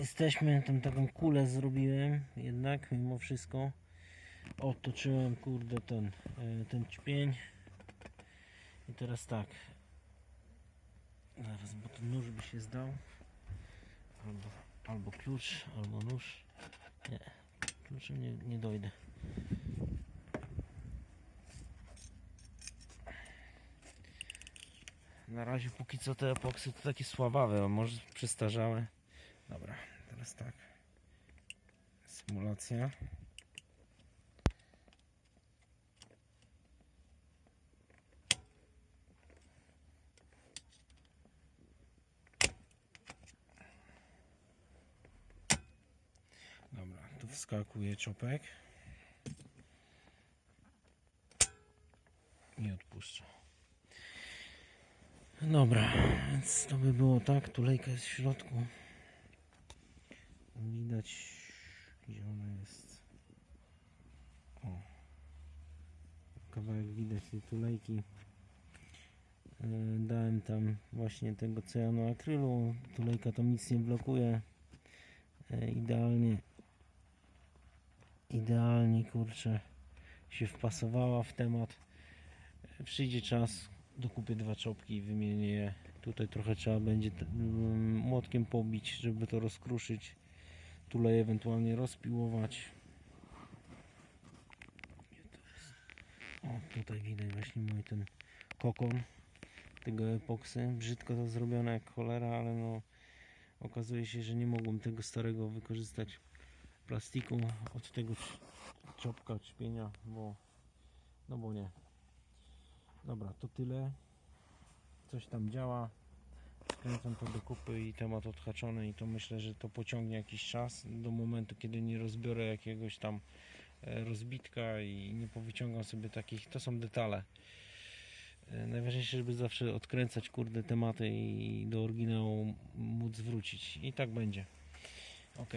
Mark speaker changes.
Speaker 1: jesteśmy, tam taką kulę zrobiłem jednak mimo wszystko. Otoczyłem kurde ten, e, ten ćpień. I teraz tak. Zaraz, bo ten nóż by się zdał. Albo, albo klucz, albo nóż. Nie, kluczem nie, nie dojdę. Na razie póki co te epoksy to takie słabawe, a może przestarzałe. Dobra, teraz tak. Symulacja. Dobra, tu wskakuje czopek. I odpuszczę. Dobra, więc to by było tak. Tulejka jest w środku. Widać, gdzie ona jest. O. Kawałek widać tej tulejki. Yy, Dałem tam właśnie tego cyanoakrylu. Tulejka tam nic nie blokuje. Yy, Idealnie, idealnie kurczę się wpasowała w temat. Yy, Przyjdzie czas, dokupię dwa czopki i wymienię je. Tutaj trochę trzeba będzie mm, młotkiem pobić, żeby to rozkruszyć. Tulej ewentualnie rozpiłować. O, tutaj widać właśnie mój ten kokon tego epoksy. Brzydko to zrobione jak cholera, ale no okazuje się, że nie mogłem tego starego wykorzystać plastiku od tego cz- czopka czpienia, bo no bo nie. Dobra, to tyle. Coś tam działa. Wkręcam to do kupy i temat odhaczony i to myślę, że to pociągnie jakiś czas do momentu, kiedy nie rozbiorę jakiegoś tam e, rozbitka i nie powyciągam sobie takich, to są detale. E, Najważniejsze, żeby zawsze odkręcać kurde tematy i do oryginału móc wrócić. I tak będzie. Ok.